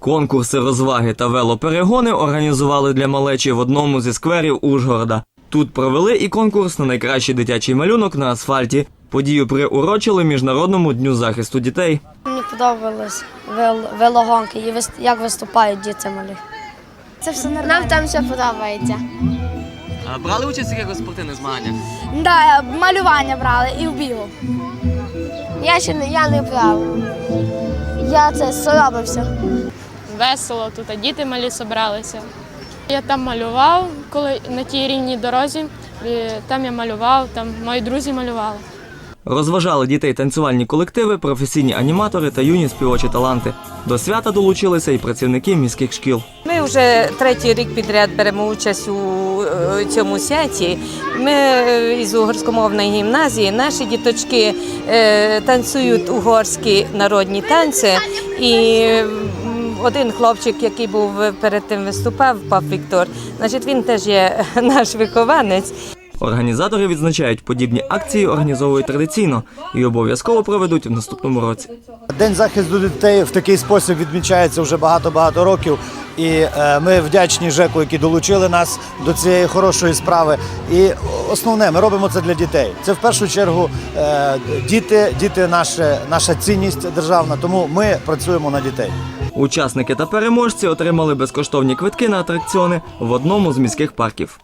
Конкурси розваги та велоперегони організували для малечі в одному зі скверів Ужгорода. Тут провели і конкурс на найкращий дитячий малюнок на асфальті. Подію приурочили Міжнародному дню захисту дітей. Мені подобалось вел- велогонки і вис- як виступають діти малі. Це все нормально. Нам там все подобається. А брали участь у якихось спортивних змаганнях? Да, малювання брали і в бігу. Я ще не я не брав. Я це соромився. Весело, тут а діти малі зібралися. Я там малював, коли на тій рівній дорозі, і там я малював, там мої друзі малювали. Розважали дітей танцювальні колективи, професійні аніматори та юні співочі таланти. До свята долучилися і працівники міських шкіл. Ми вже третій рік підряд беремо участь у е, цьому святі. Ми е, із угорськомовної гімназії. Наші діточки е, танцюють угорські народні танці. І один хлопчик, який був перед тим виступав, пап Віктор, значить він теж є наш вихованець. Організатори відзначають, подібні акції організовують традиційно і обов'язково проведуть в наступному році. День захисту дітей в такий спосіб відмічається вже багато-багато років. І е, ми вдячні ЖЕКу, які долучили нас до цієї хорошої справи. І основне, ми робимо це для дітей. Це в першу чергу е, діти, діти наша, наша цінність державна, тому ми працюємо на дітей. Учасники та переможці отримали безкоштовні квитки на атракціони в одному з міських парків.